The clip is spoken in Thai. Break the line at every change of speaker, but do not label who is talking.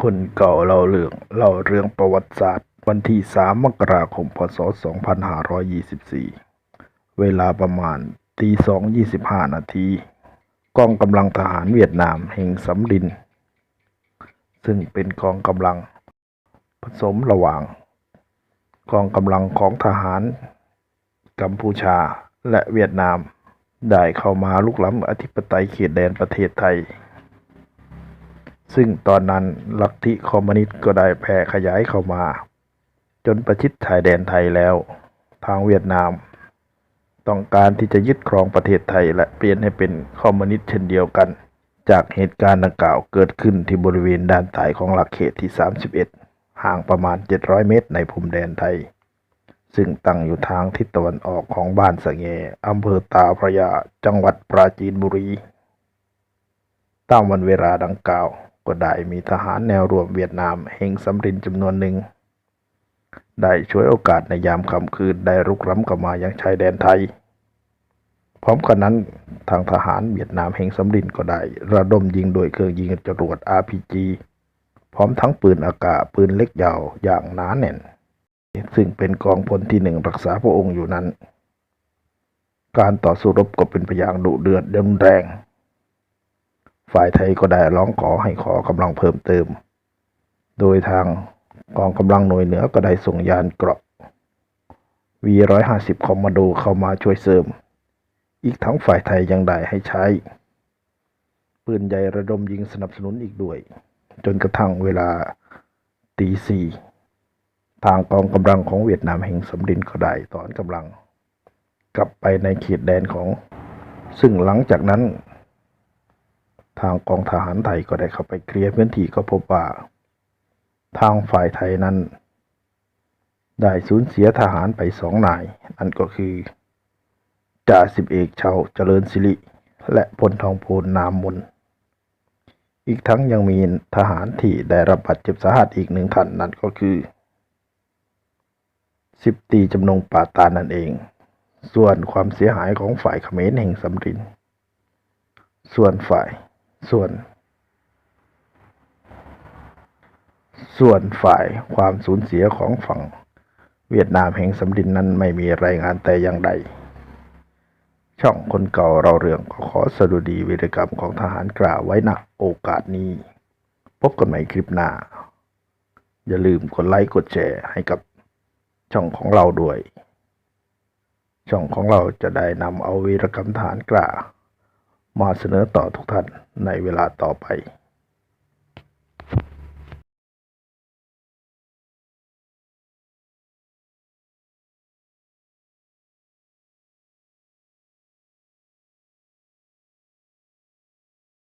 คนเก่าเล่าเรื่องเล่าเรื่องประวัติศาสตร์ วันที่ 3 มกราคม พศ 2524 เวลาประมาณตี2.25 นาที กองกำลังทหารเวียดนามแห่งสำริน ซึ่งเป็นกองกำลังผสมระหว่าง กองกำลังของทหารกัมพูชาและเวียดนาม ได้เข้ามาลุกล้ำอธิปไตยเขตแดนประเทศไทย ซึ่งตอนนั้นลัทธิคอมมิวนิสต์ก็ได้แผ่ขยายเข้ามา จนประชิดชายแดนไทยแล้ว ทางเวียดนาม ต้องการที่จะยึดครองประเทศไทยและเปลี่ยนให้เป็นคอมมิวนิสต์เช่นเดียวกัน จากเหตุการณ์ดังกล่าวเกิดขึ้นที่บริเวณด้านใต้ของหลักเขตที่ 31 ห่างประมาณ 700 เมตรในพรมแดนไทย ซึ่งตั้งอยู่ทางทิศตะวันออกของบ้านสะเงอำเภอตาพระยา จังหวัดปราจีนบุรีตามวันเวลาดังกล่าว ก็ได้มีทหารแนวร่วมเวียดนามแห่งสำรินจำนวนหนึ่ง ได้ช่วยโอกาสในยามค่ำคืนได้รุกล้ำเข้ามายังชายแดนไทย พร้อมกันนั้นทางทหารเวียดนามแห่งสำรินก็ได้ระดมยิงโดยเครื่องยิงจรวด RPG พร้อมทั้งปืนอากาศปืนเล็กยาวอย่างหนาแน่น ซึ่งเป็นกองพลที่หนึ่งรักษาพระองค์อยู่นั้น การต่อสู้รบก็เป็นไปอย่างดุเดือดรุนแรง ฝ่ายไทยก็ได้ร้องขอให้ขอกำลังเพิ่มเติม โดยทางกองกำลังหน่วยเหนือก็ได้ส่งยานเกราะ V150 คอมมานโดเข้ามาช่วยเสริม อีกทั้งฝ่ายไทยยังได้ให้ใช้ ปืนใหญ่ระดมยิงสนับสนุนอีกด้วย จนกระทั่งเวลาตีสี่ทางกองกำลังของเวียดนามแห่งสำรินก็ได้ถอนกำลัง กลับไปในเขตแดนของ ซึ่งหลังจากนั้น ทางกองทหารไทยก็ได้เข้าไปเคลียร์พื้นที่ก็พบว่า ทางฝ่ายไทยนั้น ได้สูญเสียทหารไปสองนายนั่นก็คือจ่าสิบเอกเชาเจริญสิริ และพลทองพูนนามมนอีกทั้งยังมีทหารที่ได้รับบาดเจ็บสาหัสอีกหนึ่งท่านนั่นก็คือสิบตีจำนงป่าตานั่นเอง ส่วนความเสียหายของฝ่ายเขมรแห่งสำริน ส่วนฝ่าย ส่วน ส่วนฝ่ายความสูญเสียของฝั่งเวียดนามแห่งสำรินนั้นไม่มีรายงานแต่อย่างใด ช่องคนเก่าเราเรื่องขอสดุดีวีรกรรมของทหารกล่าวไว้ณโอกาสนี้ พบกันใหม่คลิปหน้า อย่าลืมกดไลค์กดแชร์ให้กับช่องของเราด้วย ช่องของเราจะได้นำเอาวีรกรรมทหารกล้า มาเสนอต่อทุกท่านในเวลาต่อไป